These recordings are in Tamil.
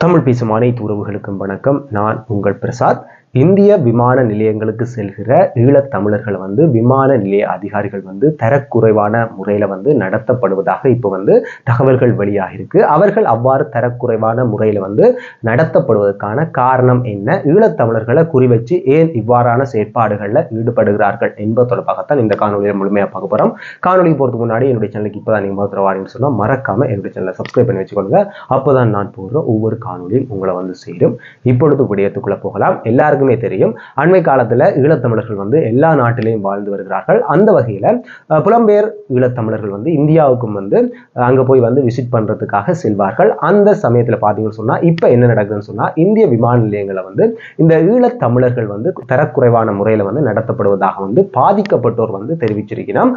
தமிழ் பேசும் அனைத்து உறவுகளுக்கும் வணக்கம். நான் உங்கள் பிரசாத். இந்திய விமான நிலையங்களுக்கு செல்கிற ஈழத்தமிழர்களை வந்து விமான நிலைய அதிகாரிகள் வந்து தரக்குறைவான முறையில் வந்து நடத்தப்படுவதாக இப்போ வந்து தகவல்கள் வெளியாக இருக்கு அவர்கள் அவ்வாறு தரக்குறைவான முறையில் வந்து நடத்தப்படுவதற்கான காரணம் என்ன? ஈழத் தமிழர்களை குறிவச்சு ஏன் இவ்வாறான செயற்பாடுகளில் ஈடுபடுகிறார்கள் என்பது தொடர்பாகத்தான் இந்த காணொலியை முழுமையாக பார்க்க போகிறோம் காணொலி போகிறதுக்கு முன்னாடி என்னுடைய சேனலுக்கு இப்போ தான் நீங்கள் முதல்ல சொன்னால் மறக்காம என்னுடைய சேனலை சப்ஸ்கிரைப் பண்ணி வச்சுக்கொள்ளுங்க அப்போ தான் நான் போடுற ஒவ்வொரு காணொலியும் உங்களை வந்து சேரும். இப்பொழுது விடயத்துக்குள்ளே போகலாம். எல்லாருக்கும் தெரியும். அண்மை காலத்தில் ஈழத்தமிழர்கள் வந்து எல்லா நாட்டிலையும் வாழ்ந்து வருகிறார்கள். அந்த வகையில் புலம்பெயர் ஈழத்தமிழர்கள் வந்து இந்தியாவுக்கும் வந்து அங்கே போய் வந்து விசிட் பண்ணுறதுக்காக செல்வார்கள். அந்த சமயத்தில் பார்த்தீங்கன்னு சொன்னால் இப்போ என்ன நடக்குதுன்னு சொன்னால் இந்திய விமான நிலையங்களை வந்து இந்த ஈழத்தமிழர்கள் வந்து தரக்குறைவான முறையில் வந்து நடத்தப்படுவதாக வந்து பாதிக்கப்பட்டோர் வந்து தெரிவிச்சிருக்கிறோம்.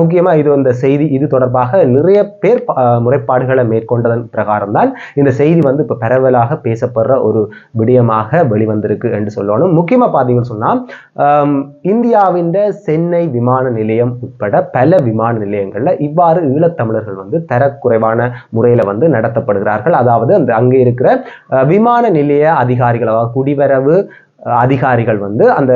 முக்கியமாக இது இந்த செய்தி இது தொடர்பாக நிறைய பேர் முறைப்பாடுகளை மேற்கொண்டதன் பிரகாரம் தான் இந்த செய்தி வந்து இப்போ பரவலாக பேசப்படுற ஒரு விடயமாக வெளிவந்திருக்கு என்று சொல்ல சொல்லணும் முக்கியமாக பார்த்தீங்கன்னு சொன்னால் இந்தியாவின் சென்னை விமான நிலையம் உட்பட பல விமான நிலையங்களில் இவ்வாறு ஈழத்தமிழர்கள் வந்து தரக்குறைவான முறையில் வந்து நடத்தப்படுகிறார்கள். அதாவது அந்த அங்கே இருக்கிற அஹ், விமான நிலைய அதிகாரிகளாக குடிவரவு அதிகாரிகள் வந்து அந்த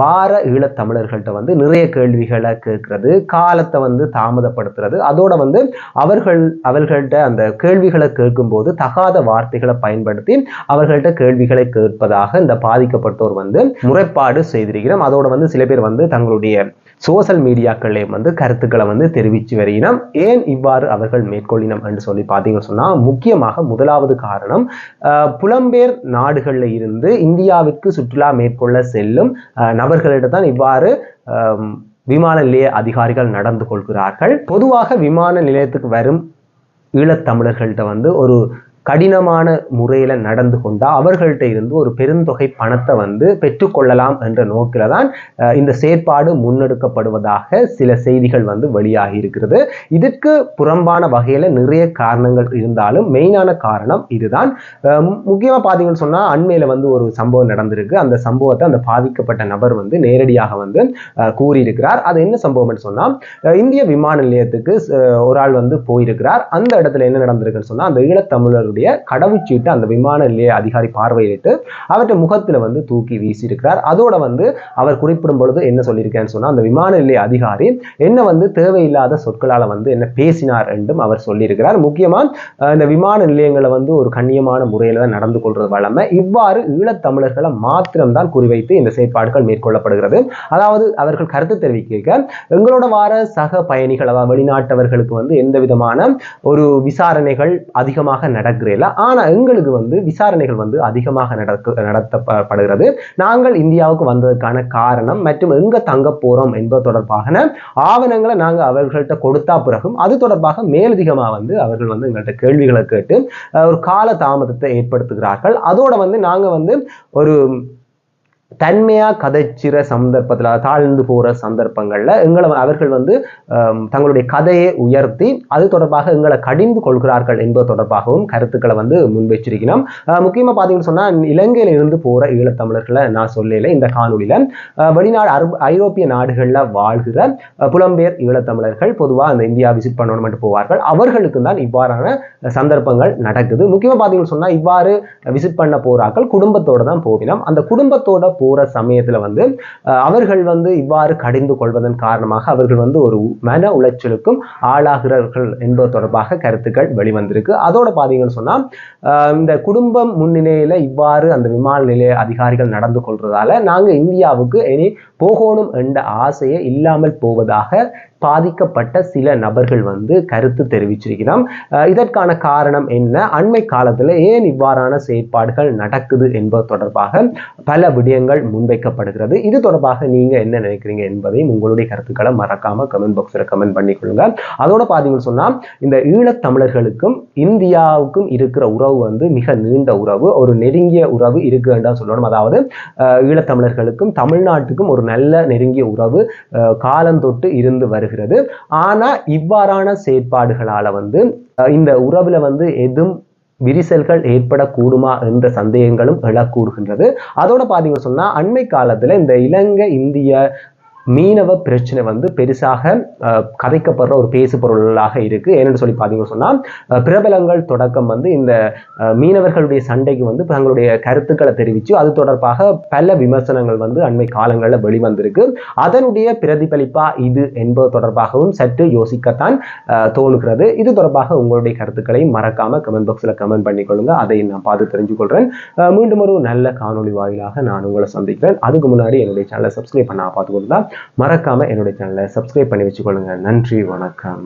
வார ஈழத்தமிழர்கள்ட்ட வந்து நிறைய கேள்விகளை கேட்கறது காலத்தை வந்து தாமதப்படுத்துறது. அதோட வந்து அவர்கள் அவர்கள்ட்ட அந்த கேள்விகளை கேட்கும்போது தகாத வார்த்தைகளை பயன்படுத்தி அவர்கள்ட்ட கேள்விகளை கேட்பதாக இந்த பாதிக்கப்பட்டோர் வந்து முறைப்பாடு செய்திருக்கிறோம். அதோட வந்து சில பேர் வந்து தங்களுடைய சோசியல் மீடியாக்கள்லேயும் வந்து கருத்துக்களை வந்து தெரிவித்து வருகினோம் ஏன் இவ்வாறு அவர்கள் மேற்கொள்ளினம் என்று சொல்லி பார்த்தீங்கன்னு சொன்னால் முக்கியமாக முதலாவது காரணம் புலம்பெயர் நாடுகளில் இருந்து இந்தியாவிற்கு சுற்றுலா மேற்கொள்ள செல்லும் அஹ், நபர்களிடம் தான் இவ்வாறு விமான நிலைய அதிகாரிகள் நடந்து கொள்கிறார்கள். பொதுவாக விமான நிலையத்துக்கு வரும் ஈழத்தமிழர்கள்ட்ட வந்து ஒரு கடினமான முறையில் நடந்து கொண்டால் அவர்கள்ட்ட இருந்து ஒரு பெருந்தொகை பணத்தை வந்து பெற்றுக்கொள்ளலாம் என்ற நோக்கில் தான் இந்த செயற்பாடு முன்னெடுக்கப்படுவதாக சில செய்திகள் வந்து வெளியாகி இருக்கிறது. இதற்கு புறம்பான வகையில் நிறைய காரணங்கள் இருந்தாலும் மெயினான காரணம் இதுதான். முக்கியமாக பார்த்தீங்கன்னு சொன்னால் அண்மையில் வந்து ஒரு சம்பவம் நடந்திருக்கு. அந்த சம்பவத்தை அந்த பாதிக்கப்பட்ட நபர் வந்து நேரடியாக வந்து கூறியிருக்கிறார். அது என்ன சம்பவம்னு சொன்னால் இந்திய விமான நிலையத்துக்கு ஒரு ஆள் வந்து போயிருக்கிறார். அந்த இடத்துல என்ன நடந்திருக்குன்னு சொன்னால் அந்த அவருடைய கடவுச்சீட்டு அந்த விமான நிலைய அதிகாரி பார்வையிட்டு அவற்றை முகத்தில் வந்து தூக்கி வீசியிருக்கிறார். அதோட வந்து அவர் குறிப்பிடும் பொழுது என்ன சொல்லியிருக்கேன்னு சொன்னால் அந்த விமான நிலைய அதிகாரி என்ன வந்து தேவையில்லாத சொற்களால் வந்து என்ன பேசினார் என்றும் அவர் சொல்லியிருக்கிறார். முக்கியமாக இந்த விமான நிலையங்களை வந்து ஒரு கண்ணியமான முறையில் தான் நடந்து கொள்வது வளமை இவ்வாறு ஈழத்தமிழர்களை மாத்திரம்தான் குறிவைத்து இந்த செயற்பாடுகள் மேற்கொள்ளப்படுகிறது. அதாவது அவர்கள் கருத்து தெரிவிக்க எங்களோட வார சக பயணிகள் அதாவது வெளிநாட்டவர்களுக்கு வந்து எந்த விதமான ஒரு விசாரணைகள் அதிகமாக இருக்கிறீர்களா? ஆனால் எங்களுக்கு வந்து விசாரணைகள் வந்து அதிகமாக நடக்க நடத்தப்படுகிறது. நாங்கள் இந்தியாவுக்கு வந்ததற்கான காரணம் மற்றும் எங்க தங்க போறோம் என்பது தொடர்பான ஆவணங்களை நாங்கள் அவர்கள்ட்ட கொடுத்தா பிறகும் அது தொடர்பாக மேலதிகமாக வந்து அவர்கள் வந்து எங்கள்கிட்ட கேள்விகளை கேட்டு ஒரு கால தாமதத்தை ஏற்படுத்துகிறார்கள். அதோட வந்து நாங்கள் வந்து ஒரு தன்மையா கதைச்சிற சந்தர்ப்பத்தில் தாழ்ந்து போற சந்தர்ப்பங்கள்ல எங்களை அவர்கள் வந்து தங்களுடைய கதையை உயர்த்தி அது தொடர்பாக எங்களை கடிந்து கொள்கிறார்கள் என்பது தொடர்பாகவும் கருத்துக்களை வந்து முன்வைச்சிருக்கணும் முக்கியமா பார்த்தீங்கன்னு சொன்னா இலங்கையில இருந்து போற ஈழத்தமிழர்களை நான் சொல்லல இந்த காணொலியில வெளிநாடு அரு- ஐரோப்பிய நாடுகள்ல வாழ்கிற புலம்பெயர் ஈழத்தமிழர்கள் பொதுவா அந்த இந்தியா விசிட் பண்ணணும் போவார்கள். அவர்களுக்கு தான் இவ்வாறான சந்தர்ப்பங்கள் நடக்குது. முக்கியமா பார்த்தீங்கன்னு சொன்னா இவ்வாறு விசிட் பண்ண போறார்கள் குடும்பத்தோட தான் போவினோம். அந்த குடும்பத்தோட போற சமயத்தில் வந்து அவர்கள் வந்து இவ்வாறு கடிந்து கொள்வதன் காரணமாக அவர்கள் வந்து ஒரு மன உளைச்சலுக்கும் ஆளாகிறார்கள் என்பது தொடர்பாக கருத்துக்கள் வெளிவந்திருக்கு. அதோட பார்த்தீங்கன்னு சொன்னா இந்த குடும்பம் முன்னிலையில இவ்வாறு அந்த விமான நிலைய அதிகாரிகள் நடந்து கொள்றதால நாங்க இந்தியாவுக்கு இனி போகணும் என்ற ஆசையை இல்லாமல் போவதாக பாதிக்கப்பட்ட சில நபர்கள் வந்து கருத்து தெரிவிச்சிருக்கிறோம். இதற்கான காரணம் என்ன? அண்மை காலத்தில் ஏன் இவ்வாறான செயற்பாடுகள் நடக்குது என்பது தொடர்பாக பல விடயங்கள் முன்வைக்கப்படுகிறது. இது தொடர்பாக நீங்கள் என்ன நினைக்கிறீங்க என்பதையும் உங்களுடைய கருத்துக்களை மறக்காம கமெண்ட் பாக்ஸில் கமெண்ட் பண்ணிக்கொள்ளுங்க. அதோட பார்த்தீங்கன்னு சொன்னா இந்த ஈழத்தமிழர்களுக்கும் இந்தியாவுக்கும் இருக்கிற உறவு வந்து மிக நீண்ட உறவு. ஒரு நெருங்கிய உறவு இருக்குன்னு சொல்லணும். அதாவது ஈழத்தமிழர்களுக்கும் தமிழ்நாட்டுக்கும் ஒரு நல்ல நெருங்கிய உறவு காலந்தொட்டு இருந்து வருகிறது. ஆனா இவ்வாறான செயற்பாடுகளால வந்து இந்த உறவுல வந்து எதுவும் விரிசல்கள் ஏற்படக்கூடுமா என்ற சந்தேகங்களும் எழக்கூடுகின்றது. அதோட பார்த்தீங்கன்னு சொன்னா அண்மை காலத்துல இந்த இலங்கை இந்திய மீனவ பிரச்சனை வந்து பெருசாக கதைக்கப்படுற ஒரு பேசு பொருளாக இருக்கு. ஏன்னு சொல்லி பார்த்தீங்கன்னு சொன்னால் பிரபலங்கள் தொடக்கம் வந்து இந்த மீனவர்களுடைய சண்டைக்கு வந்து தங்களுடைய கருத்துக்களை தெரிவித்து அது தொடர்பாக பல விமர்சனங்கள் வந்து அண்மை காலங்களில் வெளிவந்திருக்கு. அதனுடைய பிரதிபலிப்பா இது என்பது தொடர்பாகவும் சற்று யோசிக்கத்தான் தோணுகிறது. இது தொடர்பாக உங்களுடைய கருத்துக்களையும் மறக்காம கமெண்ட் பாக்ஸில் கமெண்ட் பண்ணிக்கொள்ளுங்க. அதை நான் பார்த்து தெரிஞ்சுக்கொள்கிறேன் மீண்டும் ஒரு நல்ல காணொலி வாயிலாக நான் உங்களை சந்திக்கிறேன். அதுக்கு முன்னாடி என்னுடைய சேனலை சப்ஸ்கிரைப் பண்ண பார்த்துக்கொண்டு மறக்காம என்னுடைய சேனலை சப்ஸ்கிரைப் பண்ணி வச்சுக்கொள்ளுங்க. நன்றி வணக்கம்.